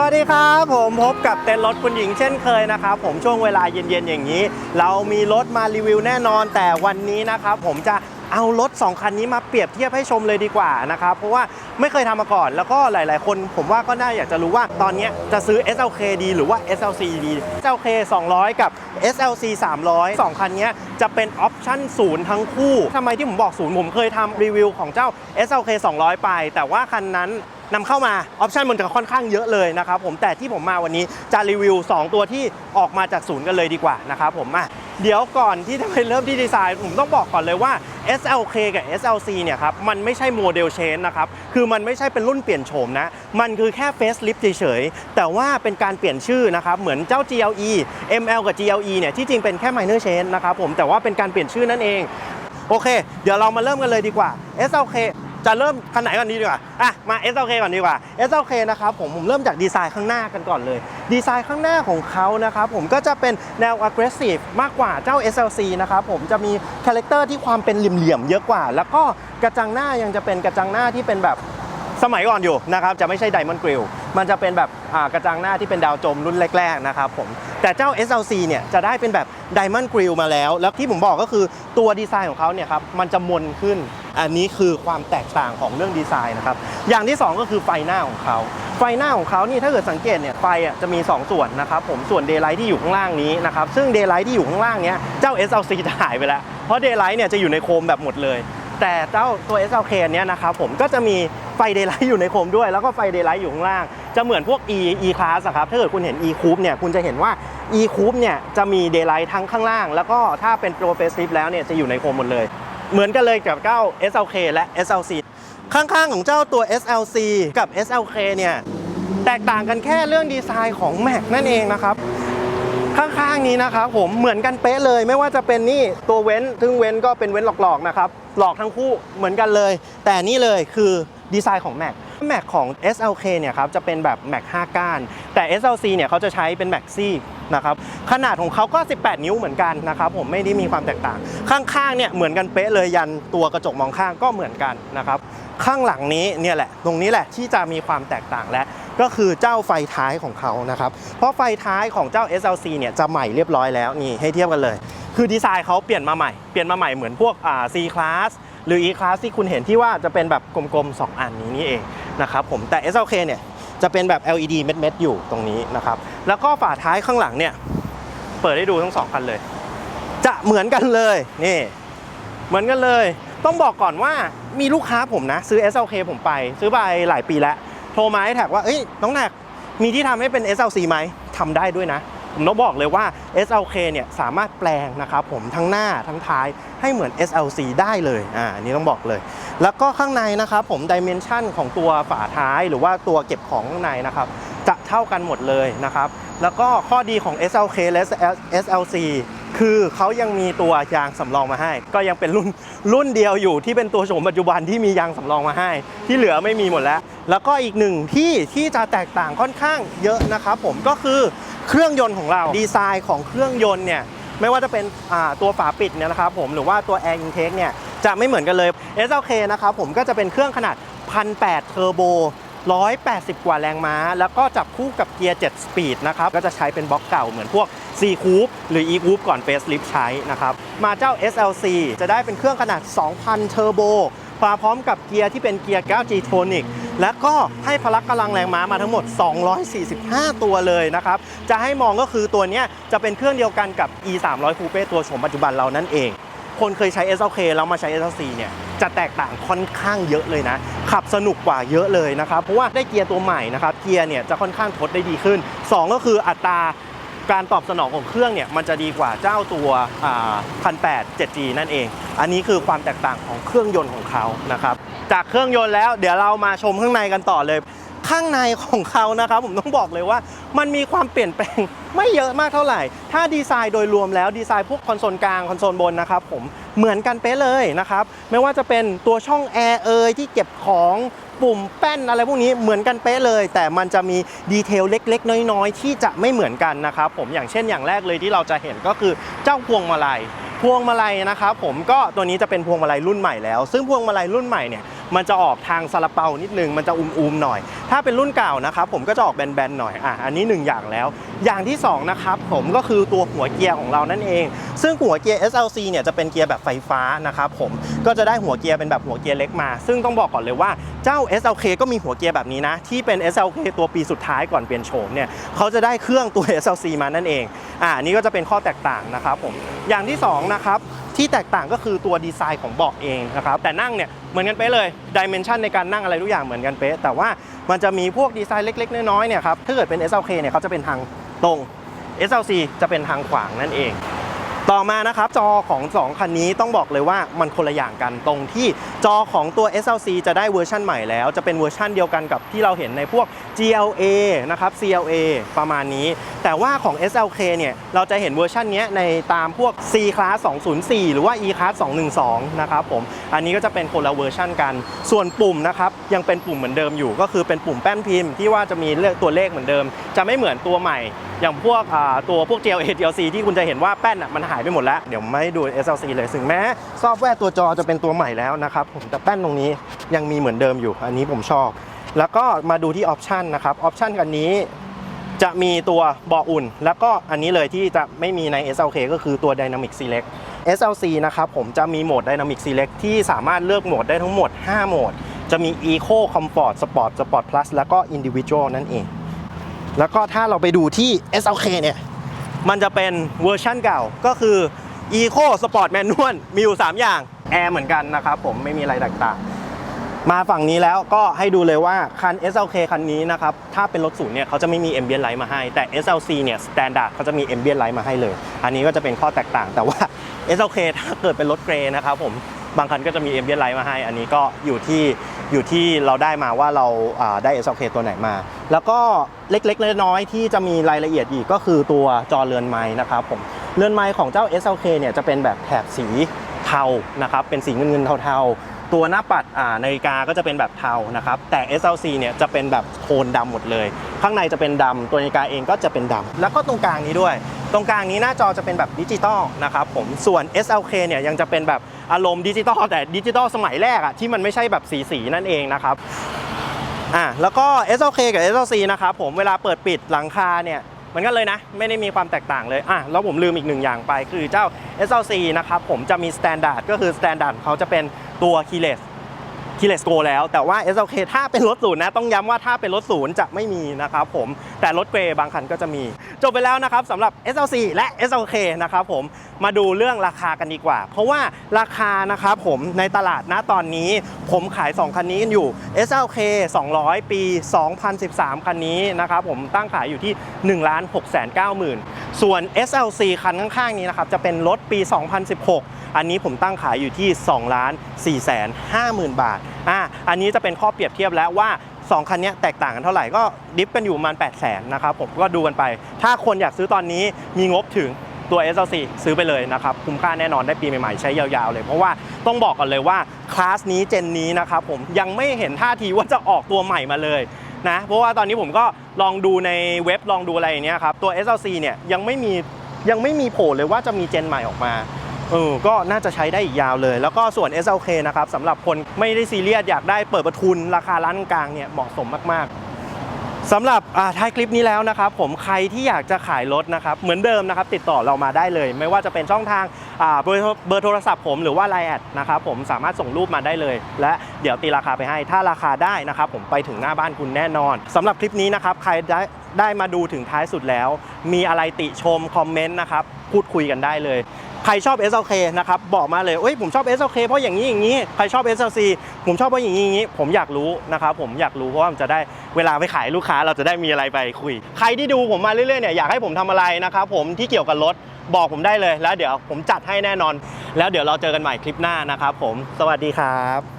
สวัสดีครับผมพบกับเต้นรถคุณหญิงเช่นเคยนะครับผมช่วงเวลาเย็นๆอย่างนี้ เรามีรถมารีวิวแน่นอน แต่วันนี้นะครับผมจะเอารถ 2 คันนี้มาเปรียบเทียบให้ชมเลยดีกว่านะครับ เพราะว่าไม่เคยทำมาก่อน แล้วก็หลายๆ คนผมว่าก็น่าอยากจะรู้ว่าตอนนี้จะซื้อ SLK ดีหรือว่า SLC ดี SLK 200 กับ SLC 300 2 คันนี้จะเป็นออปชั่นศูนย์ทั้งคู่ทำไมที่ผมบอกศูนย์ผมเคยทำรีวิวของเจ้า SLK 200 ไป แต่ว่าคันนั้น นำเข้ามาออปชันมันจะค่อนข้างเยอะเลยนะครับผมแต่ที่ผมมาวันนี้จะรีวิว 2 ตัวที่ออกมาจากศูนย์กันเลยดีกว่านะครับผมอะเดี๋ยวก่อนที่จะไปเริ่มที่ดีไซน์ ผมต้องบอกก่อนเลยว่า SLK กับ SLC เนี่ยครับมันไม่ใช่โมเดลเชนนะครับคือมันไม่ใช่เป็นรุ่นเปลี่ยนโฉมนะ มันคือแค่เฟ e ลิฟต์เฉยๆ แต่ว่าเป็นการเปลี่ยนชื่อนะครับเหมือนเจ้า GLE ML กับ GLE เนี่ยที่จริงเป็นแค่ minor change นะครับผมแต่ว่าเป็นการเปลี่ยนชื่อนั่นเองโอเค เดี๋ยวเรามาเริ่มกันเลยดีกว่า SLK จะเริ่มคันไหนก่อนดีดีกว่า อะ มา SLK ก่อนดีกว่า SLK นะครับผมผมเริ่มจากดีไซน์ข้างหน้ากันก่อนเลย ดีไซน์ข้างหน้าของเขานะครับผมก็จะเป็นแนว aggressive มากกว่าเจ้า SLC นะครับผมจะมีคาแรคเตอร์ที่ความเป็นเหลี่ยมๆเยอะกว่า แล้วก็กระจังหน้ายังจะเป็นกระจังหน้าที่เป็นแบบสมัยก่อนอยู่นะครับจะไม่ใช่ Diamond Grill มันจะเป็นแบบอ่ากระจังหน้าที่เป็นดาวจมรุ่นแรกๆนะครับผมแต่เจ้า SLC เนี่ยจะได้เป็นแบบ Diamond Grill มาแล้ว แล้วที่ผมบอกก็คือตัวดีไซน์ของเขาเนี่ยครับมันจะมนขึ้น อันนี้คือความแตกต่างของเรื่องดีไซน์นะครับ อย่างที่ 2 ก็คือไฟหน้าของเขา ไฟหน้าของเขานี่ถ้าเกิดสังเกตเนี่ยไฟอะจะมี 2 ส่วนนะครับผมส่วน Daylight ที่อยู่ข้างล่างนี้นะครับซึ่ง Daylight ที่อยู่ข้างล่างเนี้ยเจ้า SLC จะหายไปแล้ว เพราะ Daylight เนี่ยจะอยู่ในโคมแบบหมดเลย แต่เจ้าตัว SLK เนี้ยนะครับผมก็จะมีไฟ Daylight อยู่ในโคมด้วย แล้วก็ไฟ Daylight อยู่ข้างล่าง จะเหมือนพวก E E class ครับถ้าเกิดคุณเห็น E coupe เนี่ยคุณจะเห็นว่า E coupe เนี่ยจะมี Daylight ทั้งข้างล่าง แล้วก็ถ้าเป็น Pro Facelift แล้วเนี่ยจะอยู่ในโคมหมดเลย เหมือนกันเลยกับเจ้า SLK และ SLC ข้างๆของเจ้าตัว SLC กับ SLK เนี่ย แตกต่างกันแค่เรื่องดีไซน์ของ Mac นั่นเองนะครับ ข้างๆนี้นะครับผมเหมือนกันเป๊ะเลยไม่ว่าจะเป็นนี่ตัวเว้นซึ่งเว้นก็เป็นเว้นหลอกๆนะครับหลอกทั้งคู่เหมือนกันเลย แต่นี่เลยคือดีไซน์ของ Mac Mac ของ SLK เนี่ยครับจะเป็นแบบ Mac 5ก้าน แต่ SLC เนี่ยเขาจะใช้เป็น Mac ซี่ นะครับขนาดของเขาก็ 18 นิ้วเหมือนกันนะครับผมไม่ได้มีความแตกต่าง ข้างๆเนี่ยเหมือนกันเป๊ะเลยยันตัวกระจกมองข้างก็เหมือนกันนะครับข้างหลังนี้เนี่ยแหละตรงนี้แหละที่จะมีความแตกต่างและก็คือเจ้าไฟท้ายของเขานะครับ เพราะไฟท้ายของเจ้า SLC เนี่ยจะใหม่เรียบร้อยแล้วนี่ให้เทียบกันเลย คือดีไซน์เขาเปลี่ยนมาใหม่เปลี่ยนมาใหม่เหมือนพวกอ่า C class หรือ E class ที่คุณเห็นที่ว่าจะเป็นแบบกลมๆ 2 อันนี้นี่เองนะครับผมแต่ SLK เนี่ย จะเป็นแบบ LED เม็ดๆอยู่ตรงนี้นะครับ แล้วก็ฝาท้ายข้างหลังเนี่ย เปิดให้ดูทั้งสองคันเลย จะเหมือนกันเลยนี่ เหมือนกันเลย ต้องบอกก่อนว่ามีลูกค้าผมนะ ซื้อ SLK ผมไป ซื้อไปหลายปีแล้ว โทรมาให้แท็กว่าเอ้ยน้องแท็กมีที่ทำให้เป็น SLC ไหมทำได้ด้วยนะ ผมต้องบอกเลยว่า SLK เนี่ยสามารถแปลงนะครับผมทั้งหน้าทั้งท้ายให้เหมือน SLC ได้เลยอ่านนี้ต้องบอกเลย แล้วก็ข้างในนะครับผมดิเมนชันของตัวฝาท้ายหรือว่าตัวเก็บของข้างในนะครับจะเท่ากันหมดเลยนะครับแล้วก็ข้อดีของ SLK และ SLC คือเขายังมีตัวยางสำรองมาให้ ก็ยังเป็นรุ่นรุ่นเดียวอยู่ที่เป็นตัวโฉมปัจจุบันที่มียางสำรองมาให้ ที่เหลือไม่มีหมดแล้ว แล้วก็อีกหนึ่งที่ที่จะแตกต่างค่อนข้างเยอะนะครับผมก็คือ เครื่องยนต์ของเราดีไซน์ของเครื่องยนต์เนี่ยไม่ว่าจะเป็นตัวฝาปิดเนี่ยนะครับผมหรือว่าตัว Air Intake เนี่ยจะไม่เหมือนกันเลย SLK นะครับผมก็จะเป็นเครื่องขนาด 1,800เทอร์โบ180 กว่าแรงม้า แล้วก็จับคู่กับเกียร์ 7 สปีดนะครับ ก็จะใช้เป็นบล็อกเก่าเหมือนพวก C Coupe หรือ E Coupe ก่อน Facelift ใช้นะครับ มาเจ้า SLC จะได้เป็นเครื่องขนาด 2,000 เทอร์โบ มาพร้อมกับเกียร์ที่เป็นเกียร์ 9G Tronic และก็ให้พละกำลังแรงม้ามาทั้งหมด 245 ตัวเลยนะครับ จะให้มองก็คือตัวนี้จะเป็นเครื่องเดียวกันกับ E 3 0 0 Coupe ตัวโฉมปัจจุบันเรานั่นเอง คนเคยใช้ SLK แล้วมาใช้ SLC เนี่ยจะแตกต่างค่อนข้างเยอะเลยนะ ขับสนุกกว่าเยอะเลยนะครับ เพราะว่าได้เกียร์ตัวใหม่นะครับ เกียร์เนี่ยจะค่อนข้างทดได้ดีขึ้น 2 ก็คืออัตรา การตอบสนองของเครื่องเนี่ยมันจะดีกว่าเจ้าตัวพันแปด 7G นั่นเอง อันนี้คือความแตกต่างของเครื่องยนต์ของเขานะครับ จากเครื่องยนต์แล้วเดี๋ยวเรามาชมข้างในกันต่อเลย ข้างในของเขานะครับผมต้องบอกเลยว่า มันมีความเปลี่ยนแปลงไม่เยอะมากเท่าไหร่ ถ้าดีไซน์โดยรวมแล้วดีไซน์พวกคอนโซลกลางคอนโซลบนนะครับผมเหมือนกันเป๊ะเลยนะครับไม่ว่าจะเป็นตัวช่องแอร์เอยที่เก็บของปุ่มแป้นอะไรพวกนี้เหมือนกันเป๊ะเลย แต่มันจะมีดีเทลเล็ก ๆ น้อยๆ ที่จะไม่เหมือนกันนะครับผมอย่างเช่นอย่างแรกเลยที่เราจะเห็นก็คือเจ้าพวงมาลัยพวงมาลัยนะครับผมก็ตัวนี้จะเป็นพวงมาลัยรุ่นใหม่แล้ว ซึ่งพวงมาลัยรุ่นใหม่เนี่ย มันจะออกทางซาลาเปานิดนึงมันจะอุ้มๆหน่อย ถ้าเป็นรุ่นเก่านะครับผมก็จะออกแบนๆหน่อยอะอันนี้หนึ่งอย่างแล้ว อย่างที่สองนะครับผมก็คือตัวหัวเกียร์ของเรานั่นเอง ซึ่งหัวเกียร์ SLC เนี่ยจะเป็นเกียร์แบบไฟฟ้านะครับผมก็จะได้หัวเกียร์เป็นแบบหัวเกียร์เล็กมา ซึ่งต้องบอกก่อนเลยว่าเจ้า SLK ก็มีหัวเกียร์แบบนี้นะที่เป็น SLK ตัวปีสุดท้ายก่อนเปลี่ยนโฉมเนี่ยเขาจะได้เครื่องตัว SLC มานั่นเองอ่านนี้ก็จะเป็นข้อแตกต่างนะครับผมอย่างที่สองนะครับ ที่แตกต่างก็คือตัวดีไซน์ของเบาะเองนะครับแต่นั่งเนี่ยเหมือนกันเป๊ะเลยดิเมนชันในการนั่งอะไรทุกอย่างเหมือนกันเป๊ะแต่ว่ามันจะมีพวกดีไซน์เล็ก ๆ น้อยๆเนี่ยครับถ้าเกิดเป็น SLK เนี่ยเขาจะเป็นทางตรง SLC จะเป็นทางขวางนั่นเองต่อมานะครับจอของ 2 คันนี้ต้องบอกเลยว่ามันคนละอย่างกันตรงที่จอของตัว SLC จะได้เวอร์ชันใหม่แล้ว จะเป็นเวอร์ชันเดียวกันกับที่เราเห็นในพวก GLA นะครับ CLA ประมาณนี้ แต่ว่าของ SLK เนี่ย เราจะเห็นเวอร์ชันนี้ในตามพวก C Class 204 หรือว่า E Class 212 นะครับผม อันนี้ก็จะเป็นคนละเวอร์ชันกัน ส่วนปุ่มนะครับ ยังเป็นปุ่มเหมือนเดิมอยู่ ก็คือเป็นปุ่มแป้นพิมพ์ที่ว่าจะมีเลขตัวเลขเหมือนเดิม จะไม่เหมือนตัวใหม่ อย่างพวกตัวพวก GLA GLC ที่คุณจะเห็นว่าแป้นอะมันหายไปหมดแล้ว เดี๋ยวไม่ดู SLC เลยถึงแม้ซอฟต์แวร์ตัวจอจะเป็นตัวใหม่แล้วนะครับผมแต่แป้นตรงนี้ยังมีเหมือนเดิมอยู่ อันนี้ผมชอบ แล้วก็มาดูที่ออปชันนะครับออปชันกันนี้จะมีตัวเบาะอุ่น แล้วก็อันนี้เลยที่จะไม่มีใน SLK ก็คือตัว Dynamic Select SLC นะครับผมจะมีโหมด Dynamic Select ที่สามารถเลือกโหมดได้ทั้งหมด 5 โหมด จะมี Eco Comfort Sport Sport Plus แล้วก็ Individual นั่นเอง แล้วก็ถ้าเราไปดูที่ SLK เนี่ย มันจะเป็นเวอร์ชั่นเก่าก็คือ Eco Sport Manual มีอยู่ 3 อย่างแอร์เหมือนกันนะครับผมไม่มีอะไรแตกต่างมาฝั่งนี้แล้วก็ให้ดูเลยว่าคัน SLK คันนี้นะครับ ถ้าเป็นรถศูนย์เนี่ยเขาจะไม่มี Ambient Light มาให้ แต่ SLC เนี่ย Standard เขาจะมี Ambient Light มาให้เลย อันนี้ก็จะเป็นข้อแตกต่าง แต่ว่า SLK ถ้าเกิดเป็นรถเกรย์นะครับผมบางคันก็จะมี Ambient Light มาให้ อันนี้ก็อยู่ที่อยู่ที่เราได้มาว่าเราอ่าได้ SLK ตัวไหนมา แล้วก็เล็กๆน้อยๆที่จะมีรายละเอียดอีกก็คือตัวจอเรือนไม้นะครับผม เรือนไม้ของเจ้า SLK เนี่ยจะเป็นแบบแถบสีเทานะครับเป็นสีเงินๆเทาๆ ตัวหน้าปัดอ่านาฬิกาก็จะเป็นแบบเทานะครับแต่ SLC เนี่ยจะเป็นแบบโทนดำหมดเลย ข้างในจะเป็นดำตัวนาฬิกาเองก็จะเป็นดำแล้วก็ตรงกลางนี้ด้วย ตรงกลางนี้หน้าจอจะเป็นแบบดิจิตอลนะครับผมส่วน SLK เนี่ยยังจะเป็นแบบอารมณ์ดิจิตอลแต่ดิจิตอลสมัยแรกอะที่มันไม่ใช่แบบสีสีๆนั่นเองนะครับอะแล้วก็ SLK กับ SLC นะครับผมเวลาเปิดปิดหลังคาเนี่ย หมือนกันเลยนะ ไม่ได้มีความแตกต่างเลยอะแล้วผมลืมอีกหนึ่งอย่างไป คือเจ้า SLC นะครับผมจะมี Standard ก็คือ Standard เขาจะเป็นตัว Keyless คีเลสโกแล้วแต่ว่า SLK ถ้าเป็นรถศูนย์นะต้องย้ำว่าถ้าเป็นรถศูนย์จะไม่มีนะครับผมแต่รถเกรย์บางคันก็จะมี จบไปแล้วนะครับสำหรับ SLC และ SLK นะครับผมมาดูเรื่องราคากันดีกว่า เพราะว่าราคานะครับผมในตลาดณตอนนี้ผมขาย 2 คันนี้กันอยู่ SLK 200 ปี 2013 คันนี้นะครับผมตั้งขายอยู่ที่ 1 6 9 0 0 0 0 ส่วน SLC คันข้างๆนี้นะครับจะเป็นรถปี 2016 อันนี้ผมตั้งขายอยู่ที่ 2 ล้าน 4 แสน 5 หมื่นบาท อะอันนี้จะเป็นข้อเปรียบเทียบแล้วว่า 2 คันนี้แตกต่างกันเท่าไหร่ก็ดิฟกันอยู่ประมาณ8 0 0แสนนะครับผมก็ดูกันไป ถ้าคนอยากซื้อตอนนี้มีงบถึงตัว SLC ซื้อไปเลยนะครับ คุ้มค่าแน่นอนได้ปีใหม่ๆ ใช้ยาวๆเลย เพราะว่าต้องบอกก่อนเลยว่า คลาสนี้เจนนี้นะครับผมยังไม่เห็นท่าทีว่าจะออกตัวใหม่มาเลย นะเพราะว่าตอนนี้ผมก็ลองดูในเว็บลองดูอะไรอย่างเนี้ยครับตัว SLC เนี่ยยังไม่มียังไม่มีโผล่เลยว่าจะมีเจนใหม่ออกมาเออก็น่าจะใช้ได้อีกยาวเลย แล้วก็ส่วน SLK นะครับสำหรับคนไม่ได้ซีเรียสอยากได้เปิดประทุนราคาร้านกลางเนี่ยเหมาะสมมากๆ สำหรับท้ายคลิปนี้แล้วนะครับผมใครที่อยากจะขายรถนะครับเหมือนเดิมนะครับติดต่อเรามาได้เลย ไม่ว่าจะเป็นช่องทางเบอร์โทรเบอร์โทรศัพท์ผมหรือว่าไลน์แอดนะครับผมสามารถส่งรูปมาได้เลย และเดี๋ยวตีราคาไปให้ถ้าราคาได้นะครับผมไปถึงหน้าบ้านคุณแน่นอนสำหรับคลิปนี้นะครับใครได้ ได้มาดูถึงท้ายสุดแล้ว มีอะไรติชมคอมเมนต์นะครับพูดคุยกันได้เลย ใครชอบ SLK นะครับบอกมาเลยเอ้ยผมชอบ SLK เพราะอย่างนี้อย่างนี้ใครชอบ SLC ผมชอบเพราะอย่างนี้อย่างนี้ ผมอยากรู้นะครับผมอยากรู้เพราะว่ามันจะได้เวลาไปขายลูกค้าเราจะได้มีอะไรไปคุย ใครที่ดูผมมาเรื่อยๆเนี่ยอยากให้ผมทำอะไรนะครับผมที่เกี่ยวกับรถบอกผมได้เลยแล้วเดี๋ยวผมจัดให้แน่นอน แล้วเดี๋ยวเราเจอกันใหม่คลิปหน้านะครับผมสวัสดีครับ